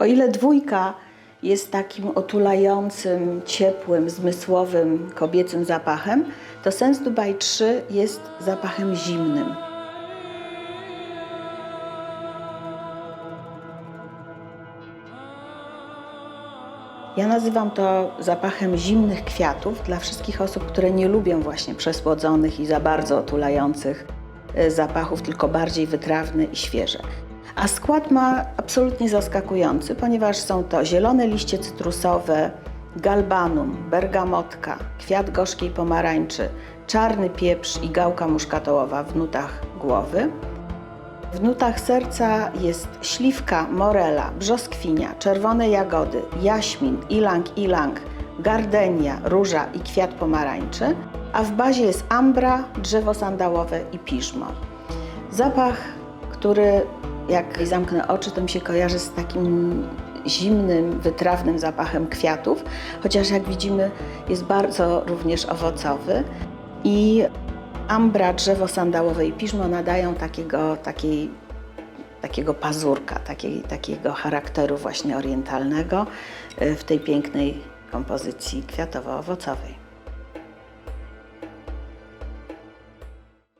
O ile dwójka jest takim otulającym, ciepłym, zmysłowym, kobiecym zapachem, to Sens Dubai 3 jest zapachem zimnym. Ja nazywam to zapachem zimnych kwiatów dla wszystkich osób, które nie lubią właśnie przesłodzonych i za bardzo otulających e, zapachów, tylko bardziej wytrawny i świeże. A skład ma absolutnie zaskakujący, ponieważ są to zielone liście cytrusowe, galbanum, bergamotka, kwiat gorzkiej pomarańczy, czarny pieprz i gałka muszkatołowa w nutach głowy. W nutach serca jest śliwka, morela, brzoskwinia, czerwone jagody, jaśmin, ilang, ilang, gardenia, róża i kwiat pomarańczy, a w bazie jest ambra, drzewo sandałowe i piżmo. Zapach, który jak zamknę oczy, to mi się kojarzy z takim zimnym, wytrawnym zapachem kwiatów, chociaż jak widzimy jest bardzo również owocowy i ambra, drzewo sandałowe i piżmo nadają takiego, takiej, takiego pazurka, takiej, takiego charakteru właśnie orientalnego y, w tej pięknej kompozycji kwiatowo-owocowej.